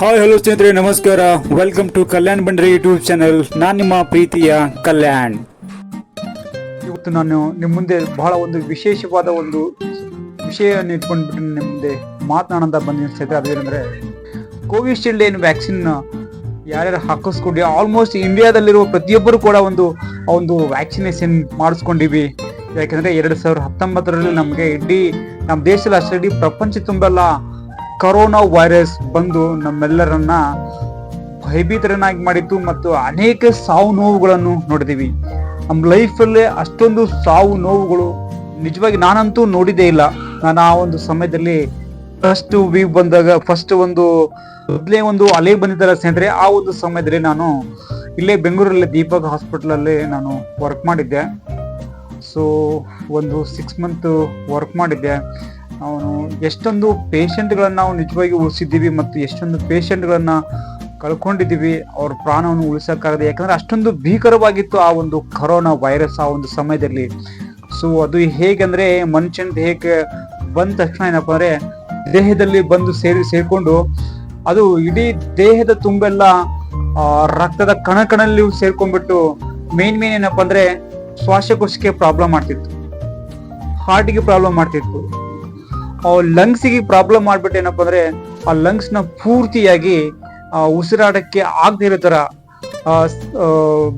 Hi hello ಸ್ನೇಹಿತರೆ, ನಮಸ್ಕಾರ. Welcome to Kalyan Bandri YouTube channel ನಾನು ನಿಮ್ಮ ಪ್ರೀತಿಯ ಕಲ್ಯಾಣ್. ಇವತ್ತು ನಾನು ನಿಮ್ಮ ಮುಂದೆ ಬಹಳ ಒಂದು ವಿಶೇಷವಾದ ಒಂದು ವಿಷಯವನ್ನು ಇಟ್ಕೊಂಡ್ಬಿಟ್ಟು ನಿಮ್ಮ ಮುಂದೆ ಮಾತನಾಡಂತ ಬಂದಿದ್ದೀನಿ ಸ್ನೇಹಿತರೆ. ಅದೇನೆಂದರೆ ಕೋವಿಶೀಲ್ಡ್ ಏನು ವ್ಯಾಕ್ಸಿನ್ ಯಾರ್ಯಾರು ಹಾಕಿಸ್ಕೊಂಡು ಆಲ್ಮೋಸ್ಟ್ ಇಂಡಿಯಾದಲ್ಲಿರುವ ಪ್ರತಿಯೊಬ್ಬರು ಕೂಡ ಒಂದು ಒಂದು ವ್ಯಾಕ್ಸಿನೇಷನ್ ಮಾಡಿಸ್ಕೊಂಡಿವಿ. ಯಾಕಂದ್ರೆ ಎರಡು ಸಾವಿರದ ಹತ್ತೊಂಬತ್ತರಲ್ಲಿ ನಮಗೆ ಇಡೀ ನಮ್ಮ ದೇಶದಲ್ಲಿ ಅಷ್ಟೇ ಇಡೀ ಪ್ರಪಂಚ ತುಂಬೆಲ್ಲ ಕರೋನಾ ವೈರಸ್ ಬಂದು ನಮ್ಮೆಲ್ಲರನ್ನ ಭಯಭೀತರನ್ನಾಗಿ ಮಾಡಿತ್ತು ಮತ್ತು ಅನೇಕ ಸಾವು ನೋವುಗಳನ್ನು ನೋಡಿದೀವಿ. ನಮ್ಮ ಲೈಫಲ್ಲೇ ಅಷ್ಟೊಂದು ಸಾವು ನೋವುಗಳು ನಿಜವಾಗಿ ನಾನಂತೂ ನೋಡಿದೇ ಇಲ್ಲ. ನಾನು ಆ ಒಂದು ಸಮಯದಲ್ಲಿ ಫಸ್ಟ್ ವೀವ್ ಬಂದಾಗ ಫಸ್ಟ್ ಒಂದು, ಮೊದಲೇ ಒಂದು ಅಲೆ ಬಂದಿದ್ದಲ್ಲ ಸ್ನೇಹಿತರೆ, ಆ ಒಂದು ಸಮಯದಲ್ಲಿ ನಾನು ಇಲ್ಲೇ ಬೆಂಗಳೂರಲ್ಲಿ ದೀಪಕ್ ಹಾಸ್ಪಿಟ್ಲಲ್ಲಿ ನಾನು ವರ್ಕ್ ಮಾಡಿದ್ದೆ. ಸೊ ಒಂದು ಸಿಕ್ಸ್ ಮಂತ್ ವರ್ಕ್ ಮಾಡಿದ್ದೆ. ಅವನು ಎಷ್ಟೊಂದು ಪೇಷಂಟ್ಗಳನ್ನ ನಾವು ನಿಜವಾಗಿ ಉಳಿಸಿದ್ದೀವಿ ಮತ್ತು ಎಷ್ಟೊಂದು ಪೇಷಂಟ್ಗಳನ್ನ ಕಳ್ಕೊಂಡಿದ್ದೀವಿ, ಅವ್ರ ಪ್ರಾಣವನ್ನು ಉಳಿಸಕ್ಕಾಗದೆ. ಯಾಕಂದ್ರೆ ಅಷ್ಟೊಂದು ಭೀಕರವಾಗಿತ್ತು ಆ ಒಂದು ಕರೋನಾ ವೈರಸ್ ಆ ಒಂದು ಸಮಯದಲ್ಲಿ. ಸೊ ಅದು ಹೇಗಂದ್ರೆ ಮನುಷ್ಯನ ದೇಹಕ್ಕೆ ಬಂದ ತಕ್ಷಣ ಏನಪ್ಪ ಅಂದ್ರೆ ದೇಹದಲ್ಲಿ ಬಂದು ಸೇರಿ, ಸೇರಿಕೊಂಡು ಅದು ಇಡೀ ದೇಹದ ತುಂಬೆಲ್ಲ ರಕ್ತದ ಕಣ ಕಣಲ್ಲಿ ಸೇರ್ಕೊಂಡ್ಬಿಟ್ಟು ಮೇನ್ ಮೇನ್ ಏನಪ್ಪಾ ಅಂದ್ರೆ ಶ್ವಾಸಕೋಶಕ್ಕೆ ಪ್ರಾಬ್ಲಮ್ ಮಾಡ್ತಿತ್ತು. ಹಾರ್ಟಿಗೆ ಪ್ರಾಬ್ಲಮ್ ಮಾಡ್ತಿತ್ತು. ಲಂಗ್ಸಿಗೆ ಪ್ರಾಬ್ಲಮ್ ಮಾಡ್ಬಿಟ್ಟು ಏನಪ್ಪ ಅಂದ್ರೆ ಆ ಲಂಗ್ಸ್ನ ಪೂರ್ತಿಯಾಗಿ ಆ, ಉಸಿರಾಟಕ್ಕೆ ಆಗದೆ ಇರೋ ತರ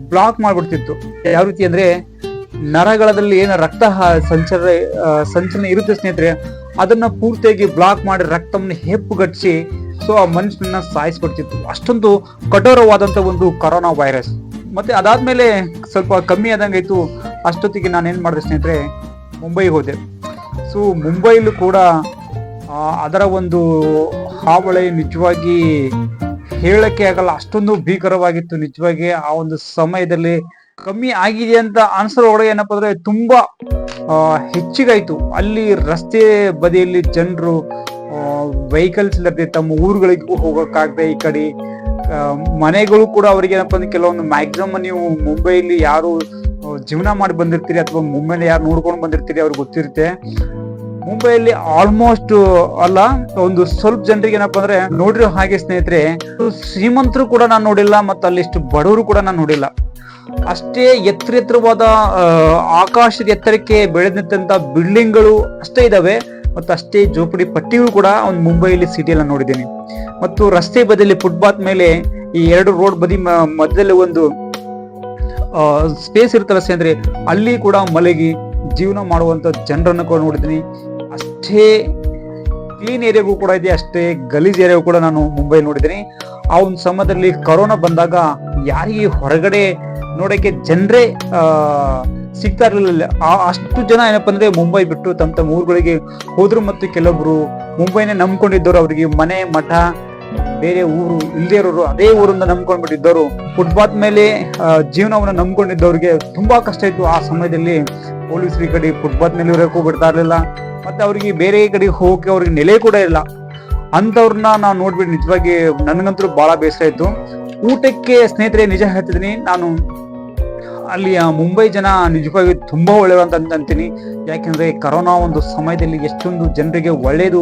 ಬ್ಲಾಕ್ ಮಾಡ್ಬಿಡ್ತಿತ್ತು. ಯಾವ ರೀತಿ ಅಂದ್ರೆ ನರಗಳದಲ್ಲಿ ಏನು ರಕ್ತ ಸಂಚಾರ ಸಂಚಲನ ಇರುತ್ತೆ ಸ್ನೇಹಿತರೆ ಅದನ್ನ ಪೂರ್ತಿಯಾಗಿ ಬ್ಲಾಕ್ ಮಾಡಿ ರಕ್ತವನ್ನು ಹೆಪ್ಪುಗಟ್ಟಿಸಿ ಸೊ ಆ ಮನುಷ್ಯನ ಸಾಯಿಸ್ಬಿಡ್ತಿತ್ತು. ಅಷ್ಟೊಂದು ಕಠೋರವಾದಂತ ಒಂದು ಕೊರೋನಾ ವೈರಸ್ ಮತ್ತೆ ಅದಾದ್ಮೇಲೆ ಸ್ವಲ್ಪ ಕಮ್ಮಿ ಆದಂಗಾಯ್ತು. ಅಷ್ಟೊತ್ತಿಗೆ ನಾನು ಏನ್ ಮಾಡಿದೆ ಸ್ನೇಹಿತರೆ ಮುಂಬೈಗೆ ಹೋದೆ. ಸೊ ಮುಂಬೈಲೂ ಕೂಡ ಅದರ ಒಂದು ಹಾವಳಿ ನಿಜವಾಗಿ ಹೇಳಕ್ಕೆ ಆಗಲ್ಲ. ಅಷ್ಟೊಂದು ಭೀಕರವಾಗಿತ್ತು ನಿಜವಾಗಿ ಆ ಒಂದು ಸಮಯದಲ್ಲಿ. ಕಮ್ಮಿ ಆಗಿದೆ ಅಂತ ಅನ್ಸರ್ ಒಳಗೆ ಏನಪ್ಪ ಅಂದ್ರೆ ತುಂಬಾ ಹೆಚ್ಚಿಗಾಯ್ತು. ಅಲ್ಲಿ ರಸ್ತೆ ಬದಿಯಲ್ಲಿ ಜನರು ವೆಹಿಕಲ್ಸ್ ಇಲ್ಲದೆ ತಮ್ಮ ಊರುಗಳಿಗೂ ಹೋಗೋಕ್ಕಾಗದೆ ಈ ಕಡೆ. ಮನೆಗಳು ಕೂಡ ಅವ್ರಿಗೆ ಏನಪ್ಪ ಅಂದ್ರೆ ಕೆಲವೊಂದು ಮ್ಯಾಕ್ಸಿಮಮ್ ನೀವು ಮುಂಬೈಲಿ ಯಾರು ಜೀವನ ಮಾಡಿ ಬಂದಿರ್ತೀರಿ ಅಥವಾ ಮುಂಬೈಲಿ ಯಾರು ನೋಡ್ಕೊಂಡು ಬಂದಿರ್ತೀರಿ ಅವ್ರಿಗೆ ಗೊತ್ತಿರುತ್ತೆ. ಮುಂಬೈಯಲ್ಲಿ ಆಲ್ಮೋಸ್ಟ್ ಅಲ್ಲ, ಒಂದು ಸ್ವಲ್ಪ ಜನರಿಗೆ ಏನಪ್ಪಾ ಅಂದ್ರೆ ನೋಡಿರೋ ಹಾಗೆ ಸ್ನೇಹಿತರೆ ಶ್ರೀಮಂತರು ಕೂಡ ನಾನು ನೋಡಿಲ್ಲ ಮತ್ತು ಅಲ್ಲಿಷ್ಟು ಬಡವರು ಕೂಡ ನಾನು ನೋಡಿಲ್ಲ. ಅಷ್ಟೇ ಎತ್ತರ ಎತ್ತರವಾದ ಆಕಾಶದ ಎತ್ತರಕ್ಕೆ ಬೆಳೆದಂತ ಬಿಲ್ಡಿಂಗ್ಗಳು ಅಷ್ಟೇ ಇದಾವೆ ಮತ್ತು ಅಷ್ಟೇ ಜೋಪಡಿ ಪಟ್ಟಿಗಳು ಕೂಡ ಒಂದು ಮುಂಬೈಯಲ್ಲಿ ಸಿಟಿಯಲ್ಲಿ ನೋಡಿದ್ದೀನಿ. ಮತ್ತು ರಸ್ತೆ ಬದಿಯಲ್ಲಿ ಫುಟ್ಪಾತ್ ಮೇಲೆ ಈ ಎರಡು ರೋಡ್ ಬದಿ ಮಧ್ಯದಲ್ಲಿ ಒಂದು ಸ್ಪೇಸ್ ಇರುತ್ತಲ್ಲ ಸ್ನೇಹಿತರೆ, ಅಲ್ಲಿ ಕೂಡ ಮಲಗಿ ಜೀವನ ಮಾಡುವಂತ ಜನರನ್ನು ಕೂಡ ನೋಡಿದ್ದೀನಿ. ಅಷ್ಟೇ ಕ್ಲೀನ್ ಏರಿಯಾಗೂ ಕೂಡ ಇದೆ, ಅಷ್ಟೇ ಗಲೀಜ್ ಏರಿಯಾಗೂ ಕೂಡ ನಾನು ಮುಂಬೈ ನೋಡಿದ್ದೀನಿ. ಆ ಒಂದು ಸಮಯದಲ್ಲಿ ಕರೋನಾ ಬಂದಾಗ ಯಾರಿಗೆ ಹೊರಗಡೆ ನೋಡೋಕ್ಕೆ ಜನರೇ ಸಿಗ್ತಾ ಇರಲಿಲ್ಲ. ಅಷ್ಟು ಜನ ಏನಪ್ಪ ಅಂದ್ರೆ ಮುಂಬೈ ಬಿಟ್ಟು ತಮ್ಮ ತಮ್ಮ ಊರುಗಳಿಗೆ ಹೋದ್ರು ಮತ್ತು ಕೆಲವೊಬ್ರು ಮುಂಬೈನೇ ನಂಬ್ಕೊಂಡಿದ್ದವರು, ಅವರಿಗೆ ಮನೆ, ಮಠ, ಬೇರೆ ಊರು ಇಲ್ಲದೇ ಇರೋರು ಅದೇ ಊರಿಂದ ನಂಬ್ಕೊಂಡ್ಬಿಟ್ಟಿದ್ದವರು. ಫುಟ್ಪಾತ್ ಮೇಲೆ ಜೀವನವನ್ನು ಜೀವನವನ್ನ ನಂಬ್ಕೊಂಡಿದ್ದವ್ರಿಗೆ ತುಂಬಾ ಕಷ್ಟ ಇತ್ತು. ಆ ಸಮಯದಲ್ಲಿ ಪೊಲೀಸರು ಈ ಕಡೆ ಫುಟ್ಪಾತ್ ಮೇಲೆ ಇರೋಕ್ಕೂ ಬಿಡ್ತಾ ಇರಲಿಲ್ಲ. ಮತ್ತೆ ಅವರಿಗೆ ಬೇರೆ ಕಡೆ ಹೋಗಕ್ಕೆ ಅವ್ರಿಗೆ ನೆಲೆ ಕೂಡ ಇಲ್ಲ. ಅಂಥವ್ರನ್ನ ನಾವು ನೋಡ್ಬಿಟ್ಟು ನಿಜವಾಗಿ ನನಗಂತೂ ಬಹಳ ಬೇಸರ ಇತ್ತು ಊಟಕ್ಕೆ ಸ್ನೇಹಿತರೆ ನಿಜ ಹೇಳ್ತಿದ್ದೀನಿ ನಾನು ಅಲ್ಲಿ ಮುಂಬೈ ಜನ ನಿಜವಾಗಿ ತುಂಬಾ ಒಳ್ಳೆಯವರು ಅಂತ ಅಂತೀನಿ. ಯಾಕೆಂದ್ರೆ ಕರೋನಾ ಒಂದು ಸಮಯದಲ್ಲಿ ಎಷ್ಟೊಂದು ಜನರಿಗೆ ಒಳ್ಳೇದು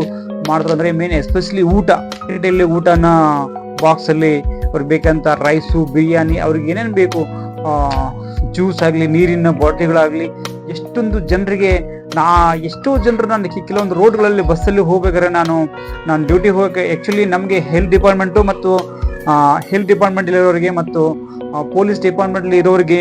ಮಾಡಿದ್ರು ಅಂದ್ರೆ ಮೇನ್ ಎಸ್ಪೆಷಲಿ ಊಟ. ಊಟನ ಬಾಕ್ಸ್ ಅಲ್ಲಿ ಅವ್ರಿಗೆ ಬೇಕಂತ ರೈಸು ಬಿರಿಯಾನಿ, ಅವ್ರಿಗೆ ಏನೇನು ಬೇಕು ಜ್ಯೂಸ್ ಆಗಲಿ, ನೀರಿನ ಬಾಟ್ಲಿಗಳಾಗಲಿ, ಎಷ್ಟೊಂದು ಜನರಿಗೆ ನಾ ಎಷ್ಟೋ ಜನರು ನಾನು ಕೆಲವೊಂದು ರೋಡ್ಗಳಲ್ಲಿ ಬಸ್ಸಲ್ಲಿ ಹೋಗ್ಬೇಕಾದ್ರೆ ನಾನು ನಾನು ಡ್ಯೂಟಿ ಹೋಗಕ್ಕೆ ಆ್ಯಕ್ಚುಲಿ ನಮಗೆ ಹೆಲ್ತ್ ಡಿಪಾರ್ಟ್ಮೆಂಟು ಮತ್ತು ಹೆಲ್ತ್ ಡಿಪಾರ್ಟ್ಮೆಂಟ್ ಇರೋರಿಗೆ ಮತ್ತು ಪೊಲೀಸ್ ಡಿಪಾರ್ಟ್ಮೆಂಟ್ ಇರೋರಿಗೆ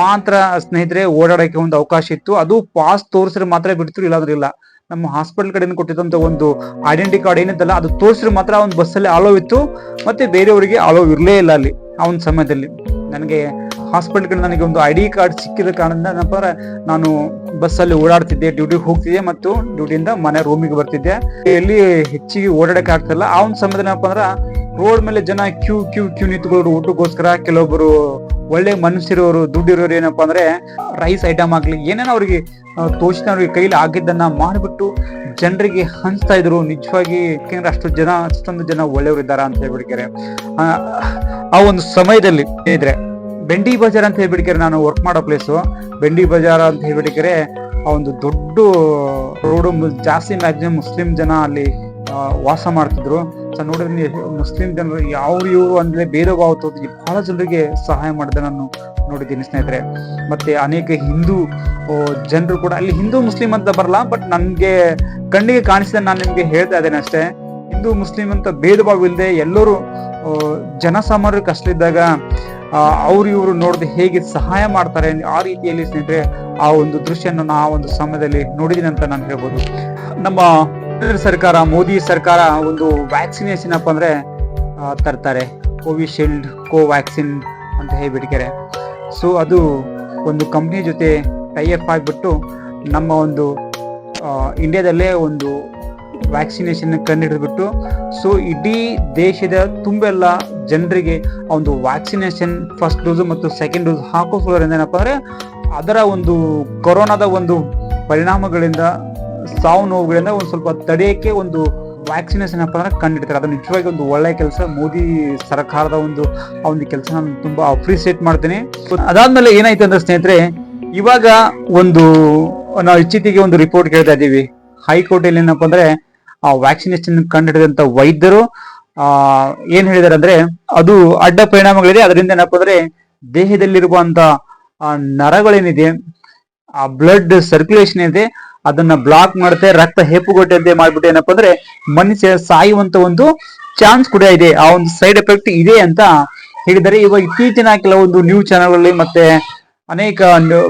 ಮಾತ್ರ ಸ್ನೇಹಿತರೆ ಓಡಾಡೋಕ್ಕೆ ಒಂದು ಅವಕಾಶ ಇತ್ತು. ಅದು ಪಾಸ್ ತೋರಿಸಿದ್ರೆ ಮಾತ್ರ ಬಿಡ್ತಿರು ಇಲ್ಲಾದ್ರೂ ಇಲ್ಲ. ನಮ್ಮ ಹಾಸ್ಪಿಟಲ್ ಕಡೆಯಿಂದ ಕೊಟ್ಟಿದ್ದಂತ ಒಂದು ಐಡೆಂಟಿ ಕಾರ್ಡ್ ಏನಿತ್ತಲ್ಲ, ಅದು ತೋರಿಸಿದ್ರೆ ಮಾತ್ರ ಒಂದು ಬಸ್ಸಲ್ಲಿ ಅಲೋ ಇತ್ತು. ಮತ್ತೆ ಬೇರೆಯವರಿಗೆ ಆಲೋ ಇರಲೇ ಇಲ್ಲ ಅಲ್ಲಿ ಒಂದು ಸಮಯದಲ್ಲಿ. ನನಗೆ ಹಾಸ್ಪಿಟಲ್ ಕಡೆ ನನಗೆ ಒಂದು ಐ ಡಿ ಕಾರ್ಡ್ ಸಿಕ್ಕಿದ ಕಾರಣದಿಂದ ನಾನು ಬಸ್ಸಲ್ಲಿ ಓಡಾಡ್ತಿದ್ದೆ ಡ್ಯೂಟಿಗೆ ಹೋಗ್ತಿದ್ದೆ ಮತ್ತು ಡ್ಯೂಟಿಯಿಂದ ಮನೆ ರೂಮಿಗೆ ಬರ್ತಿದ್ದೆ. ಎಲ್ಲಿ ಹೆಚ್ಚಿಗೆ ಓಡಾಡಕ್ಕೆ ಆಗ್ತಿಲ್ಲ. ಆ ಒಂದು ಸಮಯದಲ್ಲಿ ಏನಪ್ಪ ಅಂದ್ರೆ ರೋಡ್ ಮೇಲೆ ಜನ ಕ್ಯೂ ಕ್ಯೂ ಕ್ಯೂ ನಿಂತ್ಕೊಳ್ಳೋರು ಊಟಕ್ಕೋಸ್ಕರ ಕೆಲವೊಬ್ಬರು ಒಳ್ಳೆ ಮನಸ್ಸಿರೋರು ದುಡ್ಡಿರೋರು ಏನಪ್ಪ ಅಂದ್ರೆ ರೈಸ್ ಐಟಮ್ ಆಗ್ಲಿ ಏನೇನೋ ಅವ್ರಿಗೆ ತೋಚಿನ ಅವ್ರಿಗೆ ಕೈಲಿ ಆಗಿದ್ದನ್ನ ಮಾಡಿಬಿಟ್ಟು ಜನರಿಗೆ ಹಂಚ್ತಾ ಇದ್ರು. ನಿಜವಾಗಿ ಯಾಕೆಂದ್ರೆ ಅಷ್ಟು ಜನ ಅಷ್ಟೊಂದು ಜನ ಒಳ್ಳೆಯವರು ಇದ್ದಾರಾ ಅಂತ ಹೇಳ್ಬಿಡ್ತಾರೆ ಆ, ಆ ಒಂದು ಸಮಯದಲ್ಲಿ ಇದ್ರೆ ಬೆಂಡಿ ಬಜಾರ್ ಅಂತ ಹೇಳ್ಬಿಟ್ಟಿಗೆ ನಾನು ವರ್ಕ್ ಮಾಡೋ ಪ್ಲೇಸು ಬೆಂಡಿ ಬಜಾರ್ ಅಂತ ಹೇಳ್ಬಿಟ್ಟಿಗೆ ಆ ಒಂದು ದೊಡ್ಡ ರೋಡು ಜಾಸ್ತಿ ಮ್ಯಾಕ್ಸಿಮಮ್ ಮುಸ್ಲಿಂ ಜನ ಅಲ್ಲಿ ವಾಸ ಮಾಡ್ತಿದ್ರು. ಸೊ ನೋಡಿದ್ರೆ ಮುಸ್ಲಿಂ ಜನರು ಯಾವ ಇವರು ಅಂದ್ರೆ ಬೇರೆ ಭಾವ ತೋರಿಸಿ ಬಹಳ ಜನರಿಗೆ ಸಹಾಯ ಮಾಡಿದೆ ನಾನು ನೋಡಿದ್ದೀನಿ ಸ್ನೇಹಿತರೆ. ಮತ್ತೆ ಅನೇಕ ಹಿಂದೂ ಜನರು ಕೂಡ, ಅಲ್ಲಿ ಹಿಂದೂ ಮುಸ್ಲಿಂ ಅಂತ ಬರಲ್ಲ ಬಟ್ ನನ್ಗೆ ಕಣ್ಣಿಗೆ ಕಾಣಿಸಿದ ನಾನು ನಿಮ್ಗೆ ಹೇಳ್ತಾ ಇದ್ದೇನೆ ಅಷ್ಟೇ. ಹಿಂದೂ ಮುಸ್ಲಿಂ ಅಂತ ಭೇದ ಭಾವ ಇಲ್ಲದೆ ಎಲ್ಲರೂ ಜನಸಾಮಾನ್ಯರು ಕಷ್ಟ ಇದ್ದಾಗ ಅವ್ರು ಇವರು ನೋಡದೆ ಹೇಗೆ ಸಹಾಯ ಮಾಡ್ತಾರೆ ಆ ರೀತಿಯಲ್ಲಿ ಸ್ನೇಹಿತರೆ, ಆ ಒಂದು ದೃಶ್ಯನ ಆ ಒಂದು ಸಮಯದಲ್ಲಿ ನೋಡಿದ್ದೀನಿ ಅಂತ ನಾನು ಹೇಳ್ಬೋದು. ನಮ್ಮ ಕೇಂದ್ರ ಸರ್ಕಾರ, ಮೋದಿ ಸರ್ಕಾರ ಒಂದು ವ್ಯಾಕ್ಸಿನೇಷನ್ ಅಪ್ಪ ಅಂದ್ರೆ ತರ್ತಾರೆ. ಕೋವಿಶೀಲ್ಡ್, ಕೋವ್ಯಾಕ್ಸಿನ್ ಅಂತ ಹೇಳ್ಬಿಟ್ಟಿದ್ದಾರೆ. ಸೊ ಅದು ಒಂದು ಕಂಪ್ನಿ ಜೊತೆ ಟೈಅಪ್ ಆಗಿಬಿಟ್ಟು ನಮ್ಮ ಒಂದು ಇಂಡಿಯಾದಲ್ಲೇ ಒಂದು ವ್ಯಾಕ್ಸಿನೇಷನ್ ಕಂಡುಹಿಡಿದ್ಬಿಟ್ಟು ಸೊ ಇಡೀ ದೇಶದ ತುಂಬೆಲ್ಲ ಜನರಿಗೆ ಒಂದು ವ್ಯಾಕ್ಸಿನೇಷನ್ ಫಸ್ಟ್ ಡೋಸ್ ಮತ್ತು ಸೆಕೆಂಡ್ ಡೋಸ್ ಹಾಕಿಸೋದ್ರಿಂದ ಏನಪ್ಪ ಅಂದರೆ, ಅದರ ಒಂದು ಕೊರೋನಾದ ಒಂದು ಪರಿಣಾಮಗಳಿಂದ, ಸಾವು ನೋವುಗಳಿಂದ ಒಂದು ಸ್ವಲ್ಪ ತಡೆಯಕ್ಕೆ ಒಂದು ವ್ಯಾಕ್ಸಿನೇಷನ್ ಏನಪ್ಪ ಅಂದ್ರೆ ಕಂಡಿಡ್ತಾರೆ ಅದು ನಿಜವಾಗಿ ಒಂದು ಒಳ್ಳೆಯ ಕೆಲಸ. ಮೋದಿ ಸರ್ಕಾರದ ಒಂದು, ಆ ಒಂದು ಕೆಲಸ ನಾನು ತುಂಬಾ ಅಪ್ರಿಸಿಯೇಟ್ ಮಾಡ್ತೀನಿ. ಅದಾದ್ಮೇಲೆ ಏನಾಯ್ತು ಅಂದ್ರೆ ಸ್ನೇಹಿತರೆ, ಇವಾಗ ಒಂದು, ನಾವು ಇತ್ತೀಚೆಗೆ ಒಂದು ರಿಪೋರ್ಟ್ ಕೇಳ್ತಾ ಇದ್ದೀವಿ. ಹೈಕೋರ್ಟ್ ಏನಪ್ಪ ಅಂದ್ರೆ ಆ ವ್ಯಾಕ್ಸಿನೇಷನ್ ಕಂಡುಹಿಡಿದಂತ ವೈದ್ಯರು, ಆ, ಏನ್ ಹೇಳಿದಾರೆ ಅಂದ್ರೆ ಅದು ಅಡ್ಡ ಪರಿಣಾಮಗಳಿದೆ. ಅದರಿಂದ ಏನಪ್ಪ ಅಂದ್ರೆ ದೇಹದಲ್ಲಿರುವಂತ ನರಗಳೇನಿದೆ, ಆ ಬ್ಲಡ್ ಸರ್ಕ್ಯುಲೇಷನ್ ಇದೆ ಅದನ್ನ ಬ್ಲಾಕ್ ಮಾಡುತ್ತೆ ರಕ್ತ ಹೆಪ್ಪುಗಟ್ಟಂತೆ ಮಾಡ್ಬಿಟ್ಟು ಏನಪ್ಪ ಅಂದ್ರೆ ಮನುಷ್ಯ ಸಾಯುವಂತ ಒಂದು ಚಾನ್ಸ್ ಕೂಡ ಇದೆ. ಆ ಒಂದು ಸೈಡ್ ಎಫೆಕ್ಟ್ ಇದೆ ಅಂತ ಹೇಳಿದ್ದಾರೆ. ಇವಾಗ ಇತ್ತೀಚಿನ ಕೆಲವೊಂದು ನ್ಯೂಸ್ ಚಾನೆಲ್ಗಳಲ್ಲಿ ಮತ್ತೆ ಅನೇಕ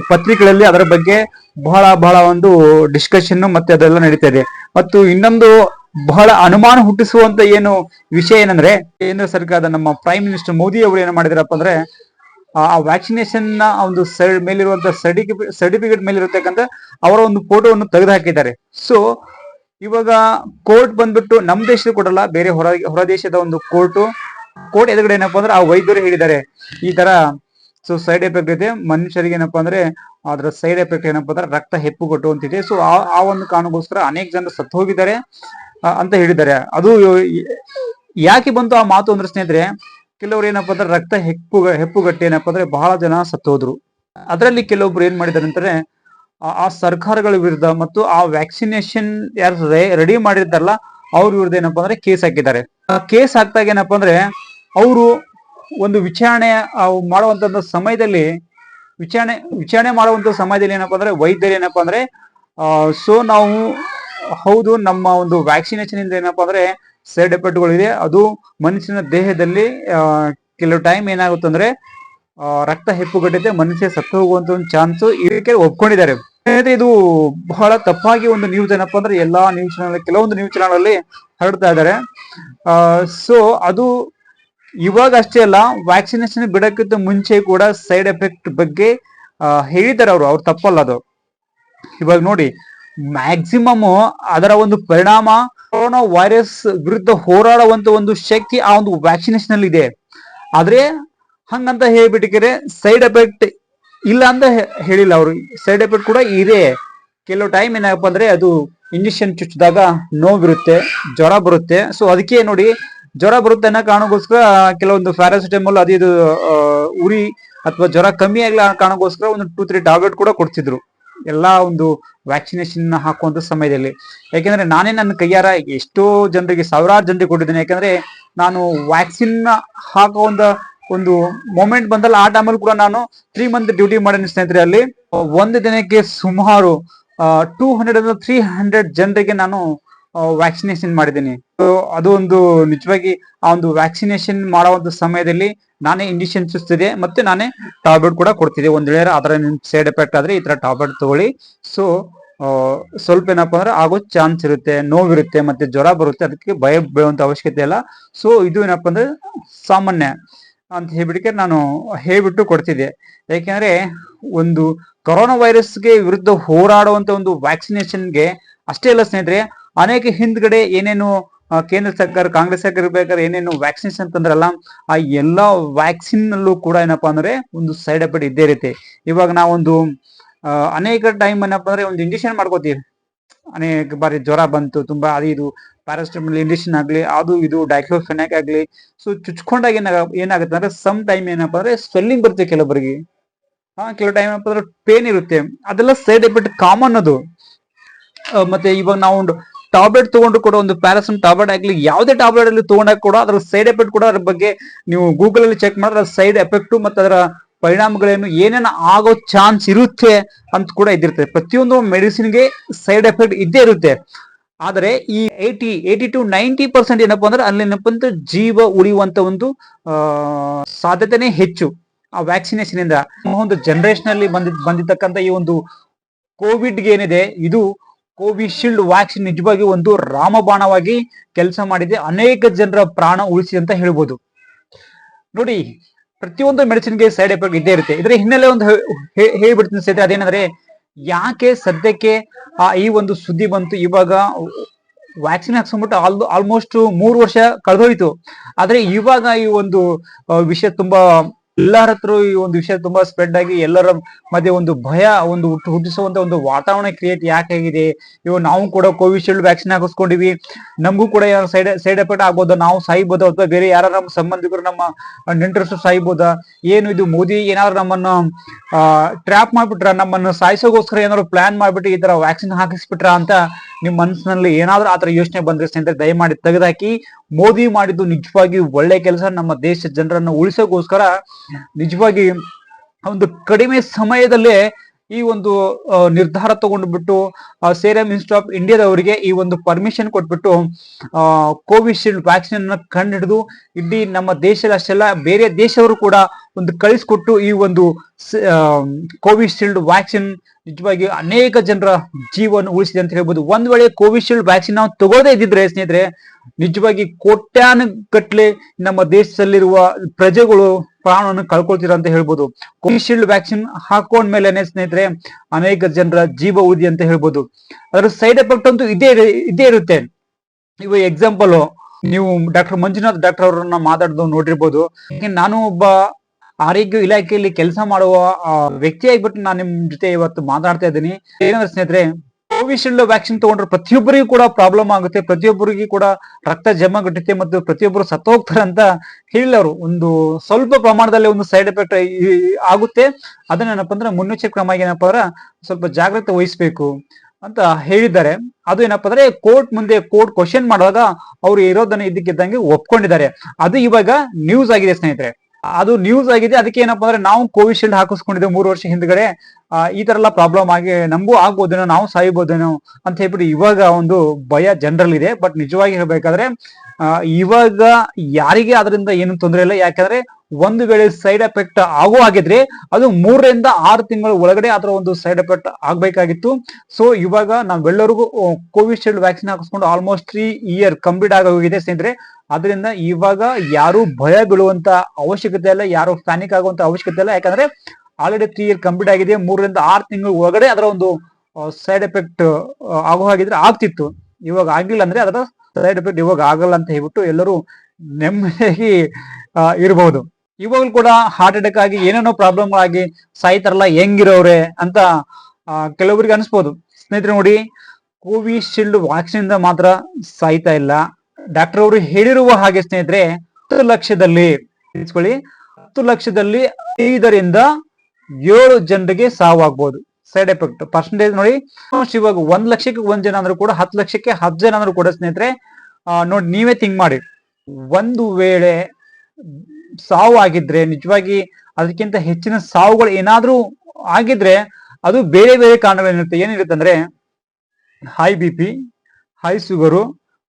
ಪತ್ರಿಕೆಗಳಲ್ಲಿ ಅದರ ಬಗ್ಗೆ ಬಹಳ ಬಹಳ ಒಂದು ಡಿಸ್ಕಷನ್ ಮತ್ತೆ ಅದೆಲ್ಲ ನಡೀತಾ ಇದೆ. ಮತ್ತು ಇನ್ನೊಂದು ಬಹಳ ಅನುಮಾನ ಹುಟ್ಟಿಸುವಂತ ಏನು ವಿಷಯ ಏನಂದ್ರೆ, ಕೇಂದ್ರ ಸರ್ಕಾರದ ನಮ್ಮ ಪ್ರೈಮ್ ಮಿನಿಸ್ಟರ್ ಮೋದಿ ಅವರು ಏನು ಮಾಡಿದಾರಪ್ಪ ಅಂದ್ರೆ, ಆ ವ್ಯಾಕ್ಸಿನೇಷನ್ನ ಒಂದು ಮೇಲಿರುವಂತ ಸರ್ಟಿಫಿಕೇಟ್ ಸರ್ಟಿಫಿಕೇಟ್ ಮೇಲಿರತಕ್ಕಂತ ಅವರ ಒಂದು ಫೋಟೋವನ್ನು ತೆಗೆದು ಹಾಕಿದ್ದಾರೆ ಸೊ ಇವಾಗ ಕೋರ್ಟ್ ಬಂದ್ಬಿಟ್ಟು ನಮ್ಮ ದೇಶದ ಕೊಡಲ್ಲ, ಬೇರೆ ಹೊರ ಹೊರ ದೇಶದ ಒಂದು ಕೋರ್ಟ್. ಕೋರ್ಟ್ ಎದುರುಗಡೆ ಏನಪ್ಪಾ ಅಂದ್ರೆ ಆ ವೈದ್ಯರು ಹೇಳಿದ್ದಾರೆ. ಈ ತರ ಸೊ ಸೈಡ್ ಎಫೆಕ್ಟ್ ಇದೆ. ಮನುಷ್ಯರಿಗೆ ಏನಪ್ಪಾ ಅಂದ್ರೆ ಅದರ ಸೈಡ್ ಎಫೆಕ್ಟ್ ಏನಪ್ಪಾ ಅಂದ್ರೆ ರಕ್ತ ಹೆಪ್ಪುಗಟ್ಟು ಅಂತಿದೆ ಸೊ ಆ ಒಂದು ಕಾರಣಗೋಸ್ಕರ ಅನೇಕ ಜನರು ಸತ್ತು ಹೋಗಿದ್ದಾರೆ ಅಂತ ಹೇಳಿದ್ದಾರೆ. ಅದು ಯಾಕೆ ಬಂತು ಆ ಮಾತು ಅಂದ್ರೆ ಸ್ನೇಹಿತರೆ, ಕೆಲವರು ಏನಪ್ಪಾ ಅಂದ್ರೆ ರಕ್ತ ಹೆಪ್ಪು ಹೆಪ್ಪುಗಟ್ಟೆ ಏನಪ್ಪಾ ಅಂದ್ರೆ ಬಹಳ ಜನ ಸತ್ತೋದ್ರು. ಅದರಲ್ಲಿ ಕೆಲವೊಬ್ರು ಏನ್ ಮಾಡಿದ್ದಾರೆ ಅಂತಂದ್ರೆ ಆ- ಸರ್ಕಾರಗಳ ವಿರುದ್ಧ ಮತ್ತು ಆ ವ್ಯಾಕ್ಸಿನೇಷನ್ ಯಾರು ರೆಡಿ ಮಾಡಿರ್ತಾರಲ್ಲ ಅವ್ರ ವಿರುದ್ಧ ಏನಪ್ಪಾ ಅಂದ್ರೆ ಕೇಸ್ ಹಾಕಿದ್ದಾರೆ. ಕೇಸ್ ಹಾಕ್ದಾಗ ಏನಪ್ಪಾ ಅಂದ್ರೆ, ಅವರು ಒಂದು ವಿಚಾರಣೆ ಮಾಡುವಂತ ಸಮಯದಲ್ಲಿ ವಿಚಾರಣೆ ವಿಚಾರಣೆ ಮಾಡುವಂತ ಸಮಯದಲ್ಲಿ ಏನಪ್ಪಾ ಅಂದ್ರೆ, ವೈದ್ಯರು ಏನಪ್ಪಾ ಅಂದ್ರೆ ಸೊ ನಾವು, ಹೌದು, ನಮ್ಮ ಒಂದು ವ್ಯಾಕ್ಸಿನೇಷನ್ ಇಂದ ಏನಪ್ಪಾ ಅಂದ್ರೆ ಸೈಡ್ ಎಫೆಕ್ಟ್ಗಳು ಇದೆ. ಅದು ಮನುಷ್ಯನ ದೇಹದಲ್ಲಿ ಕೆಲವು ಟೈಮ್ ಏನಾಗುತ್ತೆ ಅಂದ್ರೆ ರಕ್ತ ಹೆಪ್ಪುಗಟ್ಟಿದೆ ಮನುಷ್ಯ ಸತ್ತು ಹೋಗುವಂತ ಒಂದು ಚಾನ್ಸ್ ಇದಕ್ಕೆ ಒಪ್ಕೊಂಡಿದ್ದಾರೆ. ಇದು ಬಹಳ ತಪ್ಪಾಗಿ ಒಂದು ನ್ಯೂಸ್ ಏನಪ್ಪಾ ಅಂದ್ರೆ, ಎಲ್ಲಾ ನ್ಯೂಸ್ ಚಾನಲ್ ಕೆಲವೊಂದು ನ್ಯೂಸ್ ಚಾನಲ್ ಅಲ್ಲಿ ಹರಡ್ತಾ ಇದ್ದಾರೆ. ಸೊ ಅದು ಇವಾಗ ಅಷ್ಟೇ ಅಲ್ಲ ವ್ಯಾಕ್ಸಿನೇಷನ್ ಬಿಡಕ್ಕಿಂತ ಮುಂಚೆ ಕೂಡ ಸೈಡ್ ಎಫೆಕ್ಟ್ ಬಗ್ಗೆ ಹೇಳಿದ್ದಾರೆ ಅವರು. ಅವ್ರು ತಪ್ಪಲ್ಲ ಅದು. ಇವಾಗ ನೋಡಿ ಮ್ಯಾಕ್ಸಿಮಮ್ ಅದರ ಒಂದು ಪರಿಣಾಮ ಕೊರೋನಾ ವೈರಸ್ ವಿರುದ್ಧ ಹೋರಾಡುವಂತ ಒಂದು ಶಕ್ತಿ ಆ ಒಂದು ವ್ಯಾಕ್ಸಿನೇಷನ್ ಅಲ್ಲಿ ಇದೆ. ಆದ್ರೆ, ಹಂಗಂತ ಹೇಳ್ಬಿಟ್ಟಿದ್ರೆ ಸೈಡ್ ಎಫೆಕ್ಟ್ ಇಲ್ಲ ಅಂತ ಹೇಳಿಲ್ಲ ಅವರು. ಸೈಡ್ ಎಫೆಕ್ಟ್ ಕೂಡ ಇದೆ. ಕೆಲವು ಟೈಮ್ ಏನಪ್ಪ ಅಂದ್ರೆ ಅದು ಇಂಜೆಕ್ಷನ್ ಚುಚ್ಚಿದಾಗ ನೋವಿರುತ್ತೆ ಜ್ವರ ಬರುತ್ತೆ. ಸೊ ಅದಕ್ಕೆ ನೋಡಿ ಜ್ವರ ಬರುತ್ತೆ ಅನ್ನೋ ಕಾರಣಕ್ಕೋಸ್ಕರ ಕೆಲವೊಂದು ಪ್ಯಾರಾಸಿಟಮಲ್ ಅದು ಇದು ಉರಿ ಅಥವಾ ಜ್ವರ ಕಮ್ಮಿ ಆಗಲಿ ಅನ್ನೋ ಕಾರಣಕ್ಕೋಸ್ಕರ ಒಂದು ಟೂ ತ್ರೀ ಟ್ಯಾಬ್ಲೆಟ್ ಕೂಡ ಕೊಡ್ತಿದ್ರು ಎಲ್ಲ ಒಂದು ವ್ಯಾಕ್ಸಿನೇಷನ್ ಹಾಕುವಂತ ಸಮಯದಲ್ಲಿ. ಯಾಕೆಂದ್ರೆ ನಾನೇ ನನ್ನ ಕೈಯಾರ ಎಷ್ಟೋ ಜನರಿಗೆ, ಸಾವಿರಾರು ಜನರಿಗೆ ಕೊಟ್ಟಿದ್ದೇನೆ. ಯಾಕಂದ್ರೆ ನಾನು ವ್ಯಾಕ್ಸಿನ್ ಹಾಕೋ ಒಂದು ಒಂದು ಮೊಮೆಂಟ್ ಬಂದಲ್ಲ ಆ ಟೈಮಲ್ಲಿ ಕೂಡ ನಾನು ತ್ರೀ ಮಂತ್ ಡ್ಯೂಟಿ ಮಾಡಿದ ಸ್ನೇಹಿತರೆ ಅಲ್ಲಿ. ಒಂದು ದಿನಕ್ಕೆ ಸುಮಾರು ಟೂ ಹಂಡ್ರೆಡ್ ತ್ರೀ ಹಂಡ್ರೆಡ್ ಜನರಿಗೆ ನಾನು ವ್ಯಾಕ್ಸಿನೇಷನ್ ಮಾಡಿದ್ದೀನಿ. ಅದು ಒಂದು ನಿಜವಾಗಿ ಆ ಒಂದು ವ್ಯಾಕ್ಸಿನೇಷನ್ ಮಾಡುವಂತ ಸಮಯದಲ್ಲಿ ನಾನೇ ಇಂಜೆಕ್ಷನ್ ಚುಸ್ತಿದೆ ಮತ್ತೆ ನಾನೇ ಟಾಬ್ಲೆಟ್ ಕೂಡ ಕೊಡ್ತಿದ್ದೆ. ಒಂದ್ ವೇಳೆ ಅದರ ಸೈಡ್ ಎಫೆಕ್ಟ್ ಆದ್ರೆ ಈ ತರ ಟಾಬ್ಲೆಟ್ ತಗೊಳ್ಳಿ. ಸೊ ಸ್ವಲ್ಪ ಏನಪ್ಪಾ ಅಂದ್ರೆ ಆಗೋ ಚಾನ್ಸ್ ಇರುತ್ತೆ, ನೋವಿರುತ್ತೆ ಮತ್ತೆ ಜ್ವರ ಬರುತ್ತೆ, ಅದಕ್ಕೆ ಭಯ ಬೀಳುವಂತ ಅವಶ್ಯಕತೆ ಇಲ್ಲ. ಸೊ ಇದು ಏನಪ್ಪಾ ಅಂದ್ರೆ ಸಾಮಾನ್ಯ ಅಂತ ಹೇಳ್ಬಿಟ್ಟಿಗೆ ನಾನು ಹೇಳ್ಬಿಟ್ಟು ಕೊಡ್ತಿದ್ದೆ. ಯಾಕೆಂದ್ರೆ ಒಂದು ಕೊರೋನಾ ವೈರಸ್ಗೆ ವಿರುದ್ಧ ಹೋರಾಡುವಂತ ಒಂದು ವ್ಯಾಕ್ಸಿನೇಷನ್ಗೆ ಅಷ್ಟೇ ಅಲ್ಲ ಸ್ನೇಹಿತರೆ ಅನೇಕ ಹಿಂದ್ಗಡೆ ಏನೇನು ಕೇಂದ್ರ ಸರ್ಕಾರ, ಕಾಂಗ್ರೆಸ್ ಸರ್ಕಾರ ಇರ್ಬೇಕಾದ್ರೆ ಏನೇನು ವ್ಯಾಕ್ಸಿನೇಷನ್ ತಂದ್ರಲ್ಲ, ಆ ಎಲ್ಲಾ ವ್ಯಾಕ್ಸಿನ್ ನಲ್ಲೂ ಕೂಡ ಏನಪ್ಪಾ ಅಂದ್ರೆ ಒಂದು ಸೈಡ್ ಎಫೆಕ್ಟ್ ಇದ್ದೇ ಇರುತ್ತೆ. ಇವಾಗ ನಾವೊಂದು ಅನೇಕ ಟೈಮ್ ಏನಪ್ಪಾ ಅಂದ್ರೆ ಒಂದು ಇಂಜೆಕ್ಷನ್ ಮಾಡ್ಕೋತೀವಿ. ಅನೇಕ ಬಾರಿ ಜ್ವರ ಬಂತು, ತುಂಬಾ ಅದು ಇದು ಪ್ಯಾರಾಸ್ಟಮಲ್ ಇಂಜೆಕ್ಷನ್ ಆಗ್ಲಿ, ಅದು ಇದು ಡೈಕ್ಲೋಫೆನಾಕ್ ಆಗ್ಲಿ ಸೊ ಚುಚ್ಕೊಂಡಾಗ ಏನಾಗ, ಏನಾಗುತ್ತೆ ಅಂದ್ರೆ ಸಮ್ ಟೈಮ್ ಏನಪ್ಪಾ ಅಂದ್ರೆ ಸ್ವೆಲ್ಲಿಂಗ್ ಬರುತ್ತೆ ಕೆಲವೊಬ್ಬರಿಗೆ ಕೆಲವು ಟೈಮ್ ಏನಪ್ಪಾ ಅಂದ್ರೆ ಪೇನ್ ಇರುತ್ತೆ. ಅದೆಲ್ಲ ಸೈಡ್ ಎಫೆಕ್ಟ್ ಕಾಮನ್ ಅದು. ಮತ್ತೆ ಇವಾಗ ನಾವು ಟಾಬ್ಲೆಟ್ ತಗೊಂಡ್ರು ಕೂಡ ಒಂದು ಪ್ಯಾರಾಸಮ್ ಟಾಬ್ಲೆಟ್ ಆಗಲಿ ಯಾವುದೇ ಟಾಬ್ಲೆಟ್ ಅಲ್ಲಿ ತಗೊಂಡಾಗ ಕೂಡ ಅದರ ಸೈಡ್ ಎಫೆಕ್ಟ್ ಕೂಡ ಅದ್ರ ಬಗ್ಗೆ ನೀವು ಗೂಗಲ್ ಅಲ್ಲಿ ಚೆಕ್ ಮಾಡಿದ್ರೆ ಸೈಡ್ ಎಫೆಕ್ಟ್ ಮತ್ತು ಅದರ ಪರಿಣಾಮಗಳೇನು ಏನೇನು ಆಗೋ ಚಾನ್ಸ್ ಇರುತ್ತೆ ಅಂತ ಕೂಡ ಇದಿರುತ್ತೆ ಪ್ರತಿಯೊಂದು ಮೆಡಿಸಿನ್ಗೆ ಸೈಡ್ ಎಫೆಕ್ಟ್ ಇದ್ದೇ ಇರುತ್ತೆ. ಆದರೆ ಈ eighty eighty to ninety percent ಏನಪ್ಪಾ ಅಂದ್ರೆ ಅಲ್ಲಿ ಏನಪ್ಪ ಅಂದ್ರೆ ಜೀವ ಉಳಿಯುವಂತ ಒಂದು ಆ, ಸಾಧ್ಯತೆನೇ ಹೆಚ್ಚು ಆ ವ್ಯಾಕ್ಸಿನೇಷನ್ ಇಂದ. ಒಂದು ಜನರೇಷನ್ ಅಲ್ಲಿ ಬಂದಿದ್ ಬಂದಿರ್ತಕ್ಕಂಥ ಈ ಒಂದು ಕೋವಿಡ್ ಏನಿದೆ ಇದು ಕೋವಿಶೀಲ್ಡ್ ವ್ಯಾಕ್ಸಿನ್ ನಿಜವಾಗಿ ಒಂದು ರಾಮಬಾಣವಾಗಿ ಕೆಲಸ ಮಾಡಿದೆ. ಅನೇಕ ಜನರ ಪ್ರಾಣ ಉಳಿಸಿದೆ ಅಂತ ಹೇಳ್ಬೋದು. ನೋಡಿ, ಪ್ರತಿಯೊಂದು ಮೆಡಿಸಿನ್ಗೆ ಸೈಡ್ ಎಫೆಕ್ಟ್ ಇದ್ದೇ ಇರುತ್ತೆ. ಇದರ ಹಿನ್ನೆಲೆ ಒಂದು ಹೇಳ್ಬಿಡ್ತೀನಿ ಸ್ನೇಹಿತರೆ, ಅದೇನಂದ್ರೆ ಯಾಕೆ ಸದ್ಯಕ್ಕೆ ಆ ಈ ಒಂದು ಸುದ್ದಿ ಬಂತು? ಇವಾಗ ವ್ಯಾಕ್ಸಿನ್ ಹಾಕ್ಸ್ಕೊಂಡ್ಬಿಟ್ಟು ಆಲ್, ಆಲ್ಮೋಸ್ಟ್ ಮೂರು ವರ್ಷ ಕಳೆದೋಯ್ತು. ಆದ್ರೆ ಇವಾಗ ಈ ಒಂದು ವಿಷಯ ತುಂಬಾ ಎಲ್ಲರ ಹತ್ರ ಈ ಒಂದು ವಿಷಯ ತುಂಬಾ ಸ್ಪ್ರೆಡ್ ಆಗಿ ಎಲ್ಲರ ಮಧ್ಯೆ ಒಂದು ಭಯ, ಒಂದು ಹುಟ್ಟು ಹುಟ್ಟಿಸುವಂತ ಒಂದು ವಾತಾವರಣ ಕ್ರಿಯೇಟ್ ಯಾಕೆ ಆಗಿದೆ? ಇವಾಗ ನಾವು ಕೂಡ ಕೋವಿಶೀಲ್ಡ್ ವ್ಯಾಕ್ಸಿನ್ ಹಾಕಿಸ್ಕೊಂಡಿವಿ. ನಮಗೂ ಕೂಡ ಸೈಡ್ ಸೈಡ್ ಎಫೆಕ್ಟ್ ಆಗ್ಬೋದ? ನಾವು ಸಾಯ್ಬೋದ? ಅಥವಾ ಬೇರೆ ಯಾರ ನಮ್ಮ ಸಂಬಂಧಿಕರು, ನಮ್ಮ ನೆಂಟರಷ್ಟು ಸಾಯ್ಬೋದ? ಏನು ಇದು ಮೋದಿ ಏನಾದ್ರು ನಮ್ಮನ್ನ ಟ್ರ್ಯಾಪ್ ಮಾಡ್ಬಿಟ್ರ? ನಮ್ಮನ್ನು ಸಾಯಿಸೋಗೋಸ್ಕರ ಏನಾದ್ರು ಪ್ಲಾನ್ ಮಾಡ್ಬಿಟ್ಟು ಈ ತರ ವ್ಯಾಕ್ಸಿನ್ ಹಾಕಿಸ್ಬಿಟ್ರ ಅಂತ ನಿಮ್ ಮನಸ್ಸಿನಲ್ಲಿ ಏನಾದ್ರೂ ಆತರ ಯೋಚನೆ ಬಂದ್ರೆ ಸ್ನೇಹಿತರೆ, ದಯಮಾಡಿ ತೆಗೆದಾಕಿ. ಮೋದಿ ಮಾಡಿದ್ದು ನಿಜವಾಗಿ ಒಳ್ಳೆ ಕೆಲಸ. ನಮ್ಮ ದೇಶ ಜನರನ್ನು ಉಳಿಸೋಕೋಸ್ಕರ ನಿಜವಾಗಿ ಒಂದು ಕಡಿಮೆ ಸಮಯದಲ್ಲೇ ಈ ಒಂದು ನಿರ್ಧಾರ ನಿರ್ಧಾರ ತಗೊಂಡ್ಬಿಟ್ಟು ಸೇರಮ್ ಇನ್ಸ್ಟಿಟ್ಯೂಟ್ ಆಫ್ ಇಂಡಿಯಾದವರಿಗೆ ಈ ಒಂದು ಪರ್ಮಿಷನ್ ಕೊಟ್ಬಿಟ್ಟು ಆ, ಕೋವಿಶೀಲ್ಡ್ ವ್ಯಾಕ್ಸಿನ್ ಅನ್ನ ಕಂಡುಹಿಡಿದು ಇಡೀ ನಮ್ಮ ದೇಶದ ಅಷ್ಟೆಲ್ಲ ಬೇರೆ ದೇಶವರು ಕೂಡ ಒಂದು ಕಳಿಸ್ಕೊಟ್ಟು ಈ ಒಂದು ಕೋವಿಶೀಲ್ಡ್ ವ್ಯಾಕ್ಸಿನ್ ನಿಜವಾಗಿ ಅನೇಕ ಜನರ ಜೀವನ ಉಳಿಸಿದೆ ಅಂತ ಹೇಳ್ಬೋದು. ಒಂದ್ ವೇಳೆ ಕೋವಿಶೀಲ್ಡ್ ವ್ಯಾಕ್ಸಿನ್ ನಾವು ತಗೊಳ್ಳದೇ ಇದ್ದಿದ್ರೆ ಸ್ನೇಹಿತರೆ ನಿಜವಾಗಿ ಕೋಟ್ಯಾನು ಗಟ್ಲೆ ನಮ್ಮ ದೇಶದಲ್ಲಿರುವ ಪ್ರಜೆಗಳು ಪ್ರಾಣವನ್ನು ಕಳ್ಕೊಳ್ತೀರ ಅಂತ ಹೇಳ್ಬೋದು. ಕೋವಿಶೀಲ್ಡ್ ವ್ಯಾಕ್ಸಿನ್ ಹಾಕೊಂಡ್ಮೇಲೆನೆ ಸ್ನೇಹಿತರೆ, ಅನೇಕ ಜನರ ಜೀವ ಉಳಿದಿ ಅಂತ ಹೇಳ್ಬೋದು. ಅದರ ಸೈಡ್ ಎಫೆಕ್ಟ್ ಅಂತೂ ಇದೇ ಇದೇ ಇರುತ್ತೆ. ನೀವು ಎಕ್ಸಾಂಪಲ್ ನೀವು ಡಾಕ್ಟರ್ ಮಂಜುನಾಥ್ ಡಾಕ್ಟರ್ ಅವರನ್ನ ಮಾತಾಡೋದು ನೋಡಿರ್ಬೋದು. ನಾನು ಒಬ್ಬ ಆರೋಗ್ಯ ಇಲಾಖೆಯಲ್ಲಿ ಕೆಲಸ ಮಾಡುವ ವ್ಯಕ್ತಿ ಆಗ್ಬಿಟ್ಟು ನಾನು ನಿಮ್ ಜೊತೆ ಇವತ್ತು ಮಾತಾಡ್ತಾ ಇದ್ದೀನಿ. ಏನಂದ್ರೆ ಸ್ನೇಹಿತರೆ ಕೋವಿಶೀಲ್ಡ್ ವ್ಯಾಕ್ಸಿನ್ ತಗೊಂಡ್ರೆ ಪ್ರತಿಯೊಬ್ಬರಿಗೂ ಕೂಡ ಪ್ರಾಬ್ಲಮ್ ಆಗುತ್ತೆ. ಪ್ರತಿಯೊಬ್ಬರಿಗೂ ಕೂಡ ರಕ್ತ ಜಮಗಟ್ಟುತ್ತೆ ಮತ್ತು ಪ್ರತಿಯೊಬ್ಬರು ಸತ್ತೋಗ್ತಾರೆ ಅಂತ ಹೇಳಿಲ್ಲವರು ಒಂದು ಸ್ವಲ್ಪ ಪ್ರಮಾಣದಲ್ಲಿ ಒಂದು ಸೈಡ್ ಎಫೆಕ್ಟ್ ಆಗುತ್ತೆ. ಅದನ್ನೇನಪ್ಪ ಅಂದ್ರೆ ಮುನ್ನೆಚ್ಚರಿಕೆ ಕ್ರಮ ಏನಪ್ಪ ಅಂದ್ರೆ ಸ್ವಲ್ಪ ಜಾಗ್ರತೆ ವಹಿಸಬೇಕು ಅಂತ ಹೇಳಿದ್ದಾರೆ. ಅದು ಏನಪ್ಪ ಅಂದ್ರೆ ಕೋರ್ಟ್ ಮುಂದೆ ಕೋರ್ಟ್ ಕ್ವಶನ್ ಮಾಡುವಾಗ ಅವ್ರು ಇರೋದನ್ನ ಇದಕ್ಕಿದ್ದಂಗೆ ಒಪ್ಕೊಂಡಿದ್ದಾರೆ. ಅದು ಇವಾಗ ನ್ಯೂಸ್ ಆಗಿದೆ ಸ್ನೇಹಿತರೆ. ಅದು ನ್ಯೂಸ್ ಆಗಿದೆ. ಅದಕ್ಕೆ ಏನಪ್ಪಾ ಅಂದ್ರೆ ನಾವು ಕೋವಿಶೀಲ್ಡ್ ಹಾಕಿಸ್ಕೊಂಡಿದ್ದೇವೆ ಮೂರು ವರ್ಷ ಹಿಂದ್ಗಡೆ. ಈ ತರ ಎಲ್ಲ ಪ್ರಾಬ್ಲಮ್ ಆಗಿ ನಮಗೂ ಆಗ್ಬೋದೇನೋ, ನಾವು ಸಾಯ್ಬೋದೇನೋ ಅಂತ ಹೇಳ್ಬಿಟ್ಟು ಇವಾಗ ಒಂದು ಭಯ ಜನರಲ್ ಇದೆ. ಬಟ್ ನಿಜವಾಗಿ ಹೇಳ್ಬೇಕಾದ್ರೆ ಇವಾಗ ಯಾರಿಗೆ ಅದರಿಂದ ಏನು ತೊಂದರೆ ಇಲ್ಲ. ಯಾಕಂದ್ರೆ ಒಂದು ವೇಳೆ ಸೈಡ್ ಎಫೆಕ್ಟ್ ಆಗೋ ಆಗಿದ್ರೆ ಅದು ಮೂರರಿಂದ ಆರು ತಿಂಗಳ ಒಳಗಡೆ ಅದರ ಒಂದು ಸೈಡ್ ಎಫೆಕ್ಟ್ ಆಗಬೇಕಾಗಿತ್ತು. ಸೊ ಇವಾಗ ನಾವೆಲ್ಲರಿಗೂ ಕೋವಿಶೀಲ್ಡ್ ವ್ಯಾಕ್ಸಿನ್ ಹಾಕಿಸ್ಕೊಂಡು ಆಲ್ಮೋಸ್ಟ್ ತ್ರೀ ಇಯರ್ ಕಂಪ್ಲೀಟ್ ಆಗೋಗಿದೆ ಸ್ನೇಹಿತರೆ. ಅದರಿಂದ ಇವಾಗ ಯಾರು ಭಯ ಬೀಳುವಂತ ಅವಶ್ಯಕತೆ ಇಲ್ಲ, ಯಾರು ಪ್ಯಾನಿಕ್ ಆಗುವಂತ ಅವಶ್ಯಕತೆ ಇಲ್ಲ. ಯಾಕಂದ್ರೆ ಆಲ್ರೆಡಿ ತ್ರೀ ಇಯರ್ ಕಂಪ್ಲೀಟ್ ಆಗಿದೆ, ಮೂರರಿಂದ ಆರು ತಿಂಗಳ ಒಳಗಡೆ ಅದರ ಒಂದು ಸೈಡ್ ಎಫೆಕ್ಟ್ ಆಗೋ ಹಾಗಿದ್ರೆ ಆಗ್ತಿತ್ತು. ಇವಾಗ ಆಗಿಲ್ಲ ಅಂದ್ರೆ ಅದರ ಸೈಡ್ ಎಫೆಕ್ಟ್ ಇವಾಗ ಆಗಲ್ಲ ಅಂತ ಹೇಳ್ಬಿಟ್ಟು ಎಲ್ಲರೂ ನೆಮ್ಮದಿಯಾಗಿ ಇರಬಹುದು. ಇವಾಗಲೂ ಕೂಡ ಹಾರ್ಟ್ ಅಟ್ಯಾಕ್ ಆಗಿ ಏನೇನೋ ಪ್ರಾಬ್ಲಮ್ ಆಗಿ ಸಾಯ್ತಾರಲ್ಲ ಹೆಂಗಿರೋರೆ ಅಂತ ಕೆಲವರಿಗೆ ಅನಿಸ್ಬೋದು. ಸ್ನೇಹಿತರೆ ನೋಡಿ ಕೋವಿಶೀಲ್ಡ್ ವ್ಯಾಕ್ಸಿನ್ ಇಂದ ಮಾತ್ರ ಸಾಯ್ತಾ ಇಲ್ಲ. ಡಾಕ್ಟರ್ ಅವರು ಹೇಳಿರುವ ಹಾಗೆ ಸ್ನೇಹಿತರೆ, ಹತ್ತು ಲಕ್ಷದಲ್ಲಿ, ತಿಳಿಸ್ಕೊಳ್ಳಿ, ಹತ್ತು ಲಕ್ಷದಲ್ಲಿ ಐದರಿಂದ ಏಳು ಜನರಿಗೆ ಸಾವಾಗ್ಬೋದು. ಸೈಡ್ ಎಫೆಕ್ಟ್ ಪರ್ಸೆಂಟೇಜ್ ನೋಡಿ ಇವಾಗ ಒಂದ್ ಲಕ್ಷಕ್ಕೆ ಒಂದ್ ಜನ ಅಂದ್ರೂ ಕೂಡ, ಹತ್ತು ಲಕ್ಷಕ್ಕೆ ಹತ್ತು ಜನ ಅಂದ್ರೂ ಕೂಡ ಸ್ನೇಹಿತರೆ ನೋಡಿ ನೀವೇ ಥಿಂಕ್ ಮಾಡಿ. ಒಂದು ವೇಳೆ ಸಾವು ಆಗಿದ್ರೆ, ನಿಜವಾಗಿ ಅದಕ್ಕಿಂತ ಹೆಚ್ಚಿನ ಸಾವುಗಳು ಏನಾದ್ರೂ ಆಗಿದ್ರೆ ಅದು ಬೇರೆ ಬೇರೆ ಕಾರಣಗಳೇನಿರುತ್ತೆ ಏನಿರುತ್ತೆ? ಅಂದ್ರೆ high B P high sugar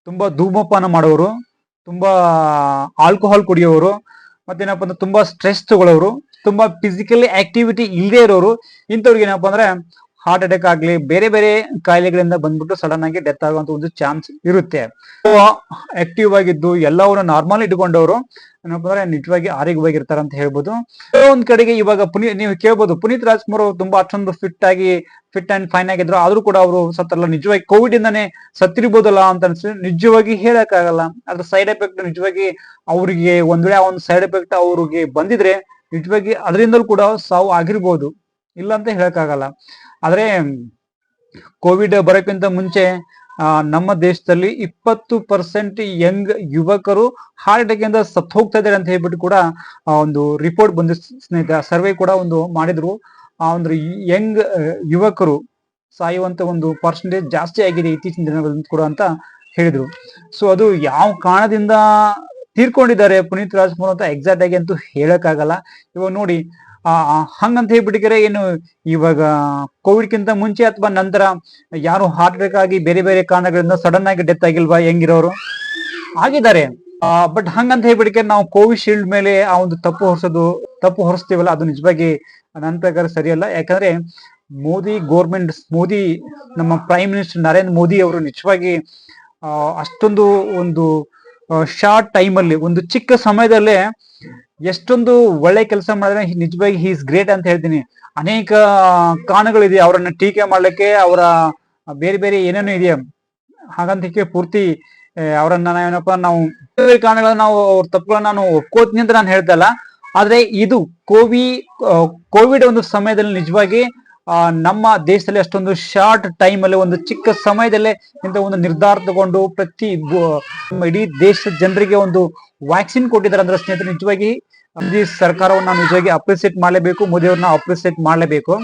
ತುಂಬಾ ಧೂಮಪಾನ ಮಾಡೋರು, ತುಂಬಾ ಆಲ್ಕೋಹಾಲ್ ಕುಡಿಯೋರು, ಮತ್ತೇನಪ್ಪ ಅಂದ್ರೆ ತುಂಬಾ ಸ್ಟ್ರೆಸ್ ತಗೊಳ್ಳೋರು ತುಂಬಾ ಫಿಸಿಕಲಿ ಆಕ್ಟಿವಿಟಿ ಇಲ್ಲದೆ ಇರೋರು, ಇಂಥವ್ರಿಗೆ ಏನಪ್ಪಾ ಅಂದ್ರೆ ಹಾರ್ಟ್ ಅಟ್ಯಾಕ್ ಆಗ್ಲಿ, ಬೇರೆ ಬೇರೆ ಕಾಯಿಲೆಗಳಿಂದ ಬಂದ್ಬಿಟ್ಟು ಸಡನ್ ಆಗಿ ಡೆತ್ ಆಗುವಂತ ಒಂದು ಚಾನ್ಸ್ ಇರುತ್ತೆ. ಆಕ್ಟಿವ್ ಆಗಿದ್ದು ಎಲ್ಲವನ್ನು ನಾರ್ಮಲ್ ಇಟ್ಕೊಂಡವರು, ಏನಪ್ಪ ಅಂದ್ರೆ ನಿಜವಾಗಿ ಆರೋಗ್ಯವಾಗಿರ್ತಾರೆ ಅಂತ ಹೇಳ್ಬೋದು. ಒಂದ್ ಕಡೆಗೆ ಇವಾಗ ಪುನೀತ್ ನೀವು ಕೇಳ್ಬೋದು, ಪುನೀತ್ ರಾಜ್ಕುಮಾರ್ ಅವರು ತುಂಬಾ ಅಷ್ಟೊಂದು ಫಿಟ್ ಆಗಿ ಫಿಟ್ ಅಂಡ್ ಫೈನ್ ಆಗಿದ್ರು, ಆದ್ರೂ ಕೂಡ ಅವರು ಸತ್ತಲ್ಲ ನಿಜವಾಗಿ ಕೋವಿಡ್ ಇಂದಾನೆ ಸತ್ತಿರ್ಬೋದಲ್ಲ ಅಂತ ಅನ್ಸುತ್ತೆ ನಿಜವಾಗಿ ಹೇಳಕ್ ಆಗಲ್ಲ ಅದ್ರ ಸೈಡ್ ಎಫೆಕ್ಟ್ ನಿಜವಾಗಿ ಅವ್ರಿಗೆ ಒಂದ್ ವೇಳೆ ಆ ಒಂದು ಸೈಡ್ ಎಫೆಕ್ಟ್ ಅವ್ರಿಗೆ ಬಂದಿದ್ರೆ ನಿಜವಾಗಿ ಅದರಿಂದಲೂ ಕೂಡ ಸಾವು ಆಗಿರ್ಬೋದು. ಇಲ್ಲ ಅಂತ ಹೇಳಕ್ಕಾಗಲ್ಲ. ಆದ್ರೆ ಕೋವಿಡ್ ಬರೋಕ್ಕಿಂತ ಮುಂಚೆ ನಮ್ಮ ದೇಶದಲ್ಲಿ ಇಪ್ಪತ್ತು ಪರ್ಸೆಂಟ್ ಯಂಗ್ ಯುವಕರು ಹಾರ್ಟ್ ಅಟ್ಯಾಕ್ ಸತ್ತು ಹೋಗ್ತಾ ಇದ್ದಾರೆ ಅಂತ ಹೇಳ್ಬಿಟ್ಟು ಕೂಡ ಒಂದು ರಿಪೋರ್ಟ್ ಬಂದ ಸ್ನೇಹಿತ ಸರ್ವೆ ಕೂಡ ಒಂದು ಮಾಡಿದ್ರು. ಆ, ಒಂದು ಯಂಗ್ ಯುವಕರು ಸಾಯುವಂತ ಒಂದು ಪರ್ಸೆಂಟೇಜ್ ಜಾಸ್ತಿ ಆಗಿದೆ ಇತ್ತೀಚಿನ ದಿನಗಳಲ್ಲಿ ಕೂಡ ಅಂತ ಹೇಳಿದ್ರು. ಸೊ ಅದು ಯಾವ ಕಾರಣದಿಂದ ತೀರ್ಕೊಂಡಿದ್ದಾರೆ ಪುನೀತ್ ರಾಜ್ಕುಮಾರ್ ಅಂತ ಎಕ್ಸಾಕ್ಟ್ ಆಗಿ ಅಂತೂ ಹೇಳಕ್ಕಾಗಲ್ಲ. ಇವಾಗ ನೋಡಿ ಹಂಗಂತ ಹೇಳ್ಬಿಟ್ಟಿದ್ರೆ ಏನು ಇವಾಗ ಕೋವಿಡ್ಗಿಂತ ಮುಂಚೆ ಅಥವಾ ನಂತರ ಯಾರು ಹಾರ್ಟ್ ಅಟ್ಯಾಕ್ ಆಗಿ ಬೇರೆ ಬೇರೆ ಕಾರಣಗಳಿಂದ ಸಡನ್ ಆಗಿ ಡೆತ್ ಆಗಿಲ್ವಾ ಹೆಂಗಿರೋರು? ಆಗಿದ್ದಾರೆ. ಬಟ್ ಹಂಗಂತ ಹೇಳ್ಬಿಟ್ಟಿಗೆ ನಾವು ಕೋವಿಶೀಲ್ಡ್ ಮೇಲೆ ಆ ಒಂದು ತಪ್ಪು ಹೊರಿಸೋದು, ತಪ್ಪು ಹೊರಿಸ್ತೀವಲ್ಲ, ಅದು ನಿಜವಾಗಿ ನನ್ನ ಪ್ರಕಾರ ಸರಿಯಲ್ಲ. ಯಾಕಂದ್ರೆ ಮೋದಿ ಗೋರ್ಮೆಂಟ್ ಮೋದಿ ನಮ್ಮ ಪ್ರೈಮ್ ಮಿನಿಸ್ಟರ್ ನರೇಂದ್ರ ಮೋದಿ ಅವರು ನಿಜವಾಗಿ ಅಷ್ಟೊಂದು ಒಂದು ಶಾರ್ಟ್ ಟೈಮಲ್ಲಿ ಒಂದು ಚಿಕ್ಕ ಸಮಯದಲ್ಲೇ ಎಷ್ಟೊಂದು ಒಳ್ಳೆ ಕೆಲಸ ಮಾಡಿದ್ರೆ ನಿಜವಾಗಿ ಹಿ ಇಸ್ ಗ್ರೇಟ್ ಅಂತ ಹೇಳ್ತೀನಿ. ಅನೇಕ ಕಾರಣಗಳಿದೆ ಅವರನ್ನ ಟೀಕೆ ಮಾಡ್ಲಿಕ್ಕೆ, ಅವರ ಬೇರೆ ಬೇರೆ ಏನೇನು ಇದೆಯಾ ಹಾಗಂತಕ್ಕೆ ಪೂರ್ತಿ ಅವರನ್ನ ನಾವೇನಪ್ಪ ನಾವು ಬೇರೆ ಕಾರಣಗಳನ್ನ ನಾವು, ಅವ್ರ ತಪ್ಪುಗಳನ್ನ ನಾನು ಒಪ್ಕೋತೀನಿ ಅಂತ ನಾನು ಹೇಳ್ತಲ್ಲ ಆದ್ರೆ ಇದು ಕೋವಿ ಕೋವಿಡ್ ಒಂದು ಸಮಯದಲ್ಲಿ ನಿಜವಾಗಿ ನಮ್ಮ ದೇಶದಲ್ಲಿ ಅಷ್ಟೊಂದು ಶಾರ್ಟ್ ಟೈಮ್ ಅಲ್ಲಿ ಒಂದು ಚಿಕ್ಕ ಸಮಯದಲ್ಲೇ ಇಂಥ ಒಂದು ನಿರ್ಧಾರ ತಗೊಂಡು ಪ್ರತಿ ಇಡೀ ದೇಶದ ಜನರಿಗೆ ಒಂದು ವ್ಯಾಕ್ಸಿನ್ ಕೊಟ್ಟಿದ್ದಾರೆ ಅಂದ್ರೆ ಸ್ನೇಹಿತರು, ನಿಜವಾಗಿ ಸರ್ಕಾರವನ್ನು ನಿಜವಾಗಿ ಅಪ್ರಿಸಿಯೇಟ್ ಮಾಡಲೇಬೇಕು, ಮೋದಿ ಅವ್ರನ್ನ ಅಪ್ರಿಸಿಯೇಟ್ ಮಾಡಲೇಬೇಕು.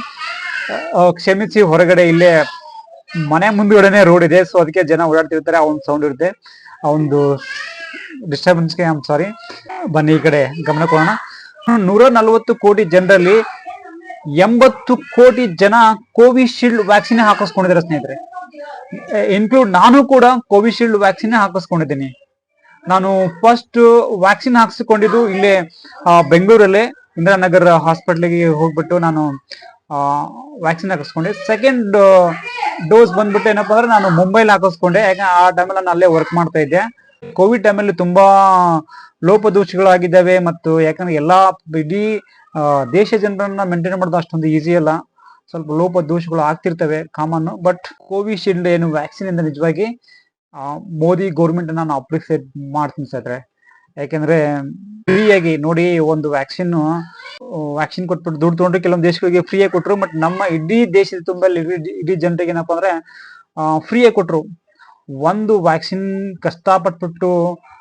ಕ್ಷಮಿಸಿ, ಹೊರಗಡೆ ಇಲ್ಲೇ ಮನೆ ಮುಂದುಗಡೆನೆ ರೋಡ್ ಇದೆ ಸೊ ಅದಕ್ಕೆ ಜನ ಓಡಾಡ್ತಿರ್ತಾರೆ, ಆ ಒಂದು ಸೌಂಡ್ ಇರುತ್ತೆ. ಆ ಒಂದು ಡಿಸ್ಟರ್ಬೆನ್ಸ್ಗೆ ಐ ಸಾರಿ ಬನ್ನಿ ಈ ಕಡೆ ಗಮನ ಕೊಡೋಣ. ನೂರ ನಲ್ವತ್ತು ಕೋಟಿ ಜನರಲ್ಲಿ ಎಂಬತ್ತು ಕೋಟಿ ಜನ ಕೋವಿಶೀಲ್ಡ್ ವ್ಯಾಕ್ಸಿನ್ ಹಾಕಿಸ್ಕೊಂಡಿದ್ದಾರೆ ಸ್ನೇಹಿತರೆ. ಇನ್ಕ್ಲೂಡ್ ನಾನು ಕೂಡ ಕೋವಿಶೀಲ್ಡ್ ವ್ಯಾಕ್ಸಿನ್ ಹಾಕಿಸ್ಕೊಂಡಿದ್ದೀನಿ. ನಾನು ಫಸ್ಟ್ ವ್ಯಾಕ್ಸಿನ್ ಹಾಕಿಸ್ಕೊಂಡಿದ್ದು ಇಲ್ಲೇ ಬೆಂಗಳೂರಲ್ಲೇ, ಇಂದಿರಾನಗರ್ ಹಾಸ್ಪಿಟ್ಲಿಗೆ ಹೋಗ್ಬಿಟ್ಟು ನಾನು ವ್ಯಾಕ್ಸಿನ್ ಹಾಕಿಸ್ಕೊಂಡೆ. ಸೆಕೆಂಡ್ ಡೋಸ್ ಬಂದ್ಬಿಟ್ಟು ಏನಪ್ಪ ಅಂದ್ರೆ ನಾನು ಮುಂಬೈಲಿ ಹಾಕಿಸ್ಕೊಂಡೆ. ಯಾಕಂದ್ರೆ ಆ ಟೈಮಲ್ಲಿ ನಾನು ಅಲ್ಲೇ ವರ್ಕ್ ಮಾಡ್ತಾ ಇದ್ದೆ. ಕೋವಿಡ್ ಟೈಮಲ್ಲಿ ತುಂಬಾ ಲೋಪದೋಷಗಳಾಗಿದ್ದಾವೆ ಮತ್ತು ಯಾಕಂದ್ರೆ ಎಲ್ಲಾ ಇಡೀ ದೇಶ ಜನರನ್ನ ಮೇಂಟೈನ್ ಮಾಡೋದು ಅಷ್ಟೊಂದು ಈಸಿ ಅಲ್ಲ. ಸ್ವಲ್ಪ ಲೋಪ ದೋಷಗಳು ಆಗ್ತಿರ್ತವೆ ಕಾಮನ್ ಬಟ್ ಕೋವಿಶೀಲ್ಡ್ ಏನು ವ್ಯಾಕ್ಸಿನ್ ಇಂದ ನಿಜವಾಗಿ ಮೋದಿ ಗೌರ್ಮೆಂಟ್ ನಾನು ಅಪ್ರಿಸಿಯೇಟ್ ಮಾಡ್ತೀನಿ ಸರ್ ಯಾಕೆಂದ್ರೆ ಫ್ರೀಯಾಗಿ ನೋಡಿ ಒಂದು ವ್ಯಾಕ್ಸಿನ್ ವ್ಯಾಕ್ಸಿನ್ ಕೊಟ್ಬಿಟ್ಟು ದುಡ್ಡು ತೊಗೊಂಡ್ರೆ ಕೆಲವೊಂದು ದೇಶಗಳಿಗೆ ಫ್ರೀಯಾಗಿ ಕೊಟ್ಟರು ಬಟ್ ನಮ್ಮ ಇಡೀ ದೇಶದ ತುಂಬ ಇಡೀ ಜನರಿಗೆ ಏನಪ್ಪಾ ಅಂದ್ರೆ ಫ್ರೀಯಾಗಿ ಕೊಟ್ರು. ಒಂದು ವ್ಯಾಕ್ಸಿನ್ ಕಷ್ಟಪಟ್ಬಿಟ್ಟು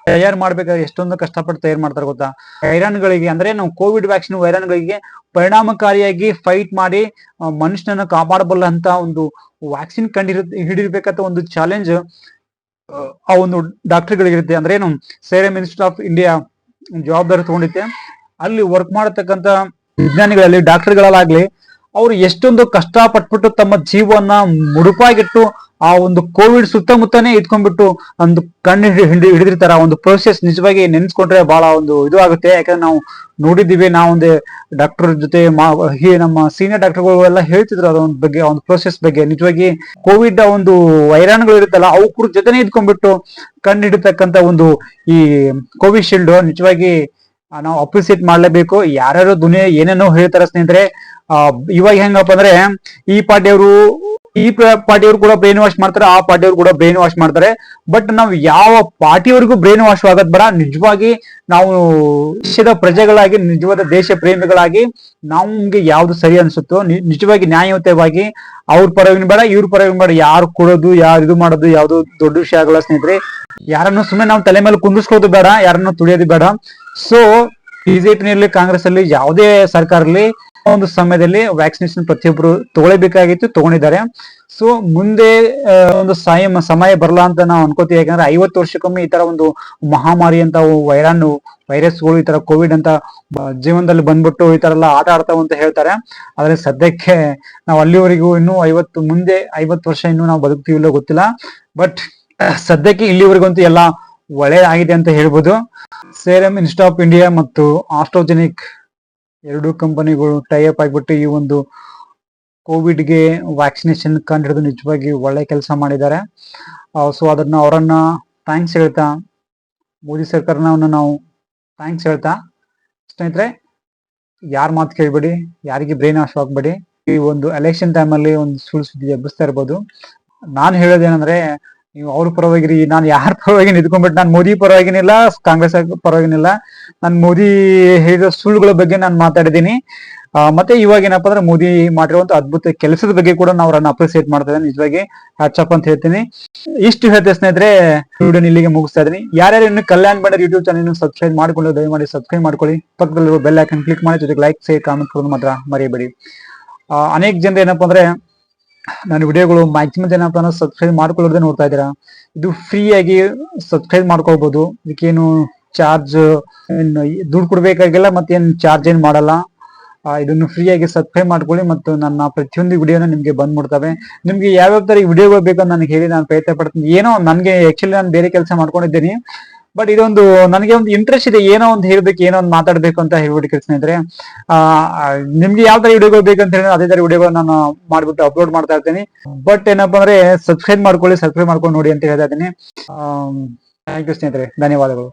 ತಯಾರು ಮಾಡ್ಬೇಕಾದ್ರೆ ಎಷ್ಟೊಂದು ಕಷ್ಟಪಟ್ಟು ತಯಾರು ಮಾಡ್ತಾರೆ ಗೊತ್ತಾ? ವೈರಾಣುಗಳಿಗೆ ಅಂದ್ರೆ ನಾವು ಕೋವಿಡ್ ವ್ಯಾಕ್ಸಿನ್ ವೈರಾಣುಗಳಿಗೆ ಪರಿಣಾಮಕಾರಿಯಾಗಿ ಫೈಟ್ ಮಾಡಿ ಮನುಷ್ಯನನ್ನು ಕಾಪಾಡಬಲ್ಲ ಅಂತ ಒಂದು ವ್ಯಾಕ್ಸಿನ್ ಕಂಡಿರ ಹಿಡಿರ್ಬೇಕಂತ ಒಂದು ಚಾಲೆಂಜ್ ಆ ಒಂದು ಡಾಕ್ಟರ್ಗಳಿಗಿರುತ್ತೆ ಅಂದ್ರೆ ಏನು ಸೇರಮ್ ಇನ್ಸ್ಟಿಟ್ಯೂಟ್ ಆಫ್ ಇಂಡಿಯಾ ಜವಾಬ್ದಾರಿ ತಗೊಂಡಿದ್ದೆ ಅಲ್ಲಿ ವರ್ಕ್ ಮಾಡತಕ್ಕಂತ ವಿಜ್ಞಾನಿಗಳಲ್ಲಿ, ಡಾಕ್ಟರ್ಗಳಲ್ಲಾಗ್ಲಿ, ಅವ್ರು ಎಷ್ಟೊಂದು ಕಷ್ಟಪಟ್ಬಿಟ್ಟು ತಮ್ಮ ಜೀವನ ಮುಡುಪಾಗಿಟ್ಟು ಆ ಒಂದು ಕೋವಿಡ್ ಸುತ್ತಮುತ್ತನೇ ಇಟ್ಕೊಂಡ್ಬಿಟ್ಟು ಒಂದು ಕಣ್ಣು ಹಿಡಿ ಹಿಡಿ ಹಿಡಿದಿರ್ತಾರ. ಆ ಒಂದು ಪ್ರೊಸೆಸ್ ನಿಜವಾಗಿ ನೆನ್ಸ್ಕೊಂಡ್ರೆ ಬಹಳ ಒಂದು ಇದು ಆಗುತ್ತೆ. ಯಾಕಂದ್ರೆ ನಾವು ನೋಡಿದ್ದೀವಿ ನಾವೊಂದು ಡಾಕ್ಟರ್ ಜೊತೆ ನಮ್ಮ ಸೀನಿಯರ್ ಡಾಕ್ಟರ್ಗಳು ಎಲ್ಲ ಹೇಳ್ತಿದ್ರು ಅದರ ಒಂದು ಬಗ್ಗೆ ಒಂದು ಪ್ರೊಸೆಸ್ ಬಗ್ಗೆ. ನಿಜವಾಗಿ ಕೋವಿಡ್ ಒಂದು ವೈರಾಣುಗಳು ಇರುತ್ತಲ್ಲ ಅವ್ರ ಜೊತೆನೆ ಇದ್ಕೊಂಡ್ಬಿಟ್ಟು ಕಣ್ಣು ಹಿಡಿತಕ್ಕಂತ ಒಂದು ಈ ಕೋವಿಶೀಲ್ಡ್ ನಿಜವಾಗಿ ನಾವು ಅಪ್ರಿಸಿಯೇಟ್ ಮಾಡ್ಲೇಬೇಕು. ಯಾರ್ಯಾರು ದುನಿಯಾ ಏನೇನೋ ಹೇಳ್ತಾರೆ ಸ್ನೇಹಿತರೆ. ಇವಾಗ ಹೆಂಗಪ್ಪ ಅಂದ್ರೆ ಈ ಪಾರ್ಟಿಯವರು ಈ ಪಾರ್ಟಿಯವರು ಕೂಡ ಬ್ರೈನ್ ವಾಶ್ ಮಾಡ್ತಾರೆ, ಆ ಪಾರ್ಟಿಯವರು ಕೂಡ ಬ್ರೈನ್ ವಾಶ್ ಮಾಡ್ತಾರೆ. ಬಟ್ ನಾವು ಯಾವ ಪಾರ್ಟಿಯವರಿಗೂ ಬ್ರೈನ್ ವಾಶ್ ಆಗೋದ್ ಬರ ನಿಜವಾಗಿ ನಾವು ದೇಶದ ಪ್ರಜೆಗಳಾಗಿ, ನಿಜವಾದ ದೇಶ ಪ್ರೇಮಿಗಳಾಗಿ ನಮ್ಗೆ ಯಾವ್ದು ಸರಿ ಅನ್ಸುತ್ತೋ ನಿಜವಾಗಿ ನ್ಯಾಯಯುತವಾಗಿ ಅವ್ರ ಪರವಿನ ಬೇಡ, ಇವ್ರ ಪರವಾಗಿ ಬೇಡ. ಯಾರು ಕೊಡೋದು, ಯಾರು ಇದು ಮಾಡೋದು, ಯಾವ್ದು ದೊಡ್ಡ ವಿಷಯ ಆಗಲ್ಲ ಸ್ನೇಹಿತರೆ. ಯಾರನ್ನು ಸುಮ್ಮನೆ ನಾವು ತಲೆ ಮೇಲೆ ಕುಂದಿಸ್ಕೋದು ಬೇಡ, ಯಾರನ್ನು ತುಳಿಯೋದು ಬೇಡ. ಸೊ ಬಿಜೆಪಿನಲ್ಲಿ ಕಾಂಗ್ರೆಸ್ ಅಲ್ಲಿ ಯಾವುದೇ ಸರ್ಕಾರ ಇರಲಿ ಒಂದು ಸಮಯದಲ್ಲಿ ವ್ಯಾಕ್ಸಿನೇಷನ್ ಪ್ರತಿಯೊಬ್ಬರು ತಗೊಳ್ಳೇಬೇಕಾಗಿತ್ತು ತಗೊಂಡಿದ್ದಾರೆ. ಸೊ ಮುಂದೆ ಒಂದು ಸಮಯ ಸಮಯ ಬರಲ್ಲ ಅಂತ ನಾವು ಅನ್ಕೋತೀವಿ. ಯಾಕಂದ್ರೆ ಐವತ್ತು ವರ್ಷಕ್ಕೊಮ್ಮೆ ಈ ತರ ಒಂದು ಮಹಾಮಾರಿ ಅಂತ ವೈರಾಣು ವೈರಸ್ಗಳು ಈ ತರ ಕೋವಿಡ್ ಅಂತ ಜೀವನದಲ್ಲಿ ಬಂದ್ಬಿಟ್ಟು ಈ ತರ ಎಲ್ಲ ಆಟ ಆಡ್ತಾವ ಅಂತ ಹೇಳ್ತಾರೆ. ಆದ್ರೆ ಸದ್ಯಕ್ಕೆ ನಾವು ಅಲ್ಲಿವರೆಗೂ ಇನ್ನೂ ಐವತ್ತು, ಮುಂದೆ ಐವತ್ತು ವರ್ಷ ಇನ್ನು ನಾವು ಬದುಕ್ತೀವಿಲ್ಲೋ ಗೊತ್ತಿಲ್ಲ. ಬಟ್ ಸದ್ಯಕ್ಕೆ ಇಲ್ಲಿವರೆಗಂತೂ ಎಲ್ಲ ಒಳ್ಳೆಯದಾಗಿದೆ ಅಂತ ಹೇಳ್ಬೋದು. ಸೇರಮ್ ಇನ್ಸ್ಟಿಟ್ಯೂಟ್ ಆಫ್ ಇಂಡಿಯಾ ಮತ್ತು ಆಸ್ಟ್ರೋಜೆನಿಕ್ ಎರಡು ಕಂಪನಿಗಳು ಟೈಅಪ್ ಆಗಿಬಿಟ್ಟು ಈ ಒಂದು ಕೋವಿಡ್ಗೆ ವ್ಯಾಕ್ಸಿನೇಷನ್ ಕಂಡಿಡಿದು ನಿಜವಾಗಿ ಒಳ್ಳೆ ಕೆಲಸ ಮಾಡಿದ್ದಾರೆ. ಸೊ ಅದನ್ನ ಅವರನ್ನ ಥ್ಯಾಂಕ್ಸ್ ಹೇಳ್ತಾ, ಮೋದಿ ಸರ್ಕಾರನ ನಾವು ಥ್ಯಾಂಕ್ಸ್ ಹೇಳ್ತಾ, ಸ್ನೇಹಿತರೆ, ಯಾರ ಮಾತು ಕೇಳಬೇಡಿ, ಯಾರಿಗೆ ಬ್ರೈನ್ ವಾಶ್ ಆಗ್ಬೇಡಿ, ಈ ಒಂದು ಎಲೆಕ್ಷನ್ ಟೈಮಲ್ಲಿ ಒಂದು ಸುಳ್ಳು ಸುದ್ದಿ ಎಬ್ಬಿಸ್ತಾ ಇರ್ಬೋದು. ನಾನು ಹೇಳೋದೇನಂದ್ರೆ ನೀವು ಅವ್ರ ಪರವಾಗಿರಿ, ನಾನು ಯಾರ ಪರವಾಗಿ ನಿಂತ್ಕೊಂಡ್ಬಿಟ್ಟು ನಾನು ಮೋದಿ ಪರವಾಗಿನಿಲ್ಲ, ಕಾಂಗ್ರೆಸ್ ಪರವಾಗಿನಿಲ್ಲ. ನಾನು ಮೋದಿ ಹೇಳಿದ ಸುಳ್ಳುಗಳ ಬಗ್ಗೆ ನಾನು ಮಾತಾಡಿದ್ದೀನಿ. ಮತ್ತೆ ಇವಾಗ ಏನಪ್ಪಾ ಅಂದ್ರೆ ಮೋದಿ ಮಾಡಿರುವಂತ ಅದ್ಭುತ ಕೆಲಸದ ಬಗ್ಗೆ ಕೂಡ ನಾವು ಅವ್ರನ್ನ ಅಪ್ರಿಸಿಯೇಟ್ ಮಾಡ್ತಾ ಇದ್ದೀನಿ. ನಿಜವಾಗಿ ಹ್ಯಾಟ್ಸಪ್ ಅಂತ ಹೇಳ್ತೀನಿ. ಇಷ್ಟು ಹೇಳ್ತೇವೆ ಸ್ನೇಹಿತರೆ ವಿಡಿಯೋ ಇಲ್ಲಿಗೆ ಮುಗಿಸ್ತಾ ಇದೀನಿ ಯಾರ್ಯಾರು ಇನ್ನು Kalyan Bandar YouTube channel subscribe ಮಾಡ್ಕೊಂಡು ದಯಮಾಡಿ ಸಬ್ಸ್ಕ್ರೈಬ್ ಮಾಡ್ಕೊಳ್ಳಿ. ಪಕ್ಕದಲ್ಲಿರುವ ಬೆಲ್ ಐಕನ್ ಕ್ಲಿಕ್ ಮಾಡಿ, ಜೊತೆಗೆ ಲೈಕ್ ಶೇರ್ ಕಾಮೆಂಟ್ ಕೊಡೋದು ಮಾತ್ರ ಮರೆಯಬೇಡಿ ಅನೇಕ ಜನರು ಏನಪ್ಪಾ ಅಂದ್ರೆ ನನ್ನ ವಿಡಿಯೋಗಳು ಮ್ಯಾಕ್ಸಿಮಮ್ ಜನ ಸಬ್ಸ್ಕ್ರೈಬ್ ಮಾಡ್ಕೊಳ್ಳೋದೇ ನೋಡ್ತಾ ಇದ್ದೀರಾ? ಇದು ಫ್ರೀ ಆಗಿ ಸಬ್ಸ್ಕ್ರೈಬ್ ಮಾಡ್ಕೋಬಹುದು ಇದಕ್ಕೇನು ಚಾರ್ಜ್ ದುಡ್ಡು ಕೊಡ್ಬೇಕಾಗಿಲ್ಲ ಮತ್ತೇನು ಚಾರ್ಜ್ ಏನ್ ಮಾಡಲ್ಲ. ಇದನ್ನು ಫ್ರೀ ಆಗಿ ಸಬ್ಸ್ಕ್ರೈಬ್ ಮಾಡ್ಕೊಳ್ಳಿ ಮತ್ತು ನನ್ನ ಪ್ರತಿಯೊಂದು ವಿಡಿಯೋನ ನಿಮ್ಗೆ ಬಂದ್ಬಿಡ್ತವೆ. ನಿಮ್ಗೆ ಯಾವ್ಯಾವ ತರ ವಿಡಿಯೋಗಳು ಬೇಕಂತ ನನಗೆ ಹೇಳಿ ನಾನು ಪ್ರಯತ್ನ ಪಡ್ತೀನಿ. ಏನೋ ನನಗೆ ಆಕ್ಚುಲಿ ನಾನು ಬೇರೆ ಕೆಲಸ ಮಾಡ್ಕೊಂಡಿದ್ದೀನಿ. ಬಟ್ ಇದೊಂದು ನನಗೆ ಒಂದು ಇಂಟ್ರೆಸ್ಟ್ ಇದೆ, ಏನೋ ಒಂದು ಹೇಳ್ಬೇಕು, ಏನೋ ಒಂದು ಮಾತಾಡ್ಬೇಕು ಅಂತ ಹೇಳ್ಬಿಟ್ಟು ಸ್ನೇಹಿತರೆ ನಿಮ್ಗೆ ಯಾವ ತರ ವಿಡಿಯೋಗಳು ಬೇಕಂತ ಹೇಳಿ ಅದೇ ತರ ವಿಡಿಯೋಗಳು ನಾನು ಮಾಡ್ಬಿಟ್ಟು ಅಪ್ಲೋಡ್ ಮಾಡ್ತಾ ಇರ್ತೀನಿ. ಬಟ್ ಏನಪ್ಪಾ ಅಂದ್ರೆ ಸಬ್ಸ್ಕ್ರೈಬ್ ಮಾಡ್ಕೊಳ್ಳಿ ಸಬ್ಸ್ಕ್ರೈಬ್ ಮಾಡ್ಕೊಂಡು ನೋಡಿ ಅಂತ ಹೇಳ್ತಾ ಇದ್ದೀನಿ. ಥ್ಯಾಂಕ್ ಸ್ನೇಹಿತರೆ ಧನ್ಯವಾದಗಳು.